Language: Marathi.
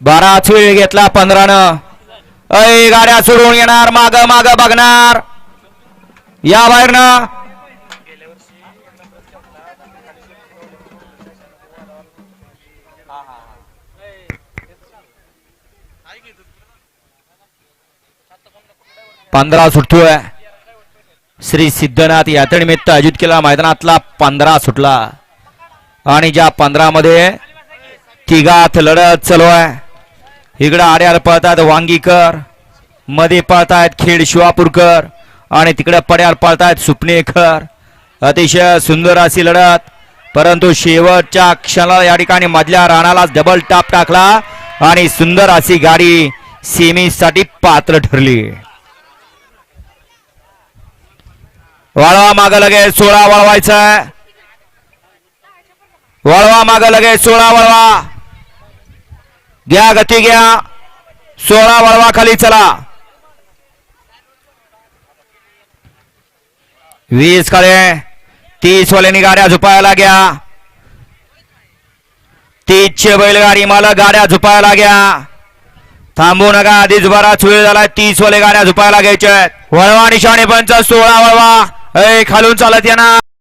बाराच वेळ घेतला पंधरानं. अय गाड्या सोडून येणार माग माग बघणार. या बाहेरनं. पंधरा सुटतोय. श्री सिद्धनाथ यात्रेनिमित्त आयोजित केला मैदानातला पंधरा सुटला. आणि ज्या पंधरामध्ये तिघात लढत चालू आहे. इकडं आड्याला पळतात वांगीकरमध्ये पळतायत खेड शिवापूरकर आणि तिकडे पड्याला पळतायत सुपणेकर अतिशय सुंदर अशी लढत. परंतु शेवटच्या क्षणाला या ठिकाणी मधल्या राणाला डबल टाप टाकला आणि सुंदर अशी गाडी सेमीसाठी पात्र ठरली. वळवा माग लगेच सोळा वळवायचा वळवा माग लगेच सोळा वळवा. घ्या गती घ्या. सोळा वळवा खाली चला. वीसकडे तीस वाल्यानी गाड्या झुपायला घ्या. तीसचे बैलगाडी मला गाड्या झुपायला घ्या. थांबू नका आधीच बराच वेळ झाला तीस वाले गाड्या झुपायला घ्यायच्या आहेत. वळवा निशाणे पंच सोळा वळवा. ऐ खालून चालत येणार.